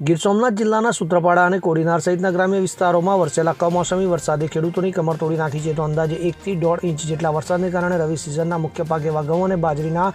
ગીર સોમનાથ જિલ્લાના સૂત્રપાડા અને કોડીનાર સહિતના ગ્રામ્ય વિસ્તારોમાં વરસેલા કમોસમી વરસાદે ખેડૂતોની કમર તોડી નાખી છે. તો અંદાજે એકથી દોઢ ઇંચ જેટલા વરસાદને કારણે રવિ સિઝનના મુખ્ય પાક એવા ઘઉં અને બાજરીના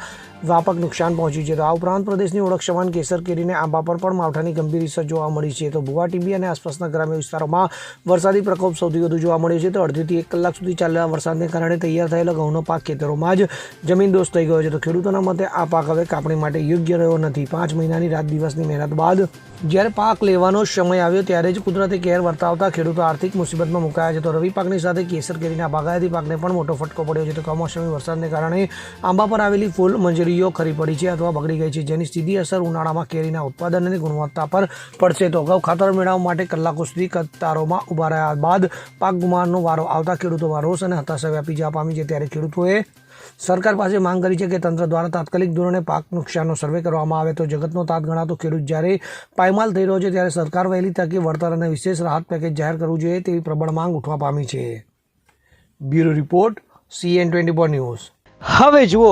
વ્યાપક નુકસાન પહોંચ્યું છે. તો આ ઉપરાંત પ્રદેશની ઓળખ સમાન કેસર કેરીને આંબા પર પણ માવઠાની ગંભીર અસર જોવા મળી છે. તો ભુવા ટીબી અને આસપાસના ગ્રામ્ય વિસ્તારોમાં વરસાદી પ્રકોપ સૌથી વધુ જોવા મળ્યો છે. તો અડધીથી એક કલાક સુધી ચાલેલા વરસાદને કારણે તૈયાર થયેલો ઘઉંનો પાક ખેતરોમાં જ જમીન દોસ્ત થઈ ગયો છે. તો ખેડૂતોના મતે આ પાક હવે કાપણી માટે યોગ્ય રહ્યો નથી. પાંચ મહિનાની રાત દિવસની મહેનત બાદ જ્યારે પાક લેવાનો સમય આવ્યો ત્યારે જ કુદરતે કેર વર્તાવતા ખેડૂતો આર્થિક મુસીબતમાં મુકાયા છે. તો રવિ પાકની સાથે કેસર કેરીના બાગાયતી પાકને પણ મોટો ફટકો પડ્યો છે. તો કમોસમી વરસાદને કારણે આંબા પર આવેલી ફૂલ મંજરીઓ ખરી પડી છે અથવા બગડી ગઈ છે, જેની સીધી અસર ઉનાળામાં કેરીના ઉત્પાદન અને ગુણવત્તા પર પડશે. તો અગાઉ ખાતર મેળવવા માટે કલાકો સુધી કતારોમાં ઊભા રહ્યા બાદ પાક ગુમાનનો વારો આવતા ખેડૂતોમાં રોષ અને હતાશા વ્યાપી જવા પામી છે. ત્યારે ખેડૂતોએ સરકાર પાસે માંગ કરી છે કે તંત્ર દ્વારા તાત્કાલિક ધોરણે પાક નુકસાનનો સર્વે કરવામાં આવે. તો જગતનો તાત ગણાતો ખેડૂત જ્યારે પાયમાલ થઈ રહ્યો છે, ત્યારે સરકાર વહેલી તકે વળતર અને વિશેષ રાહત પેકેજ જાહેર કરવું જોઈએ તેવી પ્રબળ માંગ ઉઠવા પામી છે. Bureau report, CN twenty news. હવે જુઓ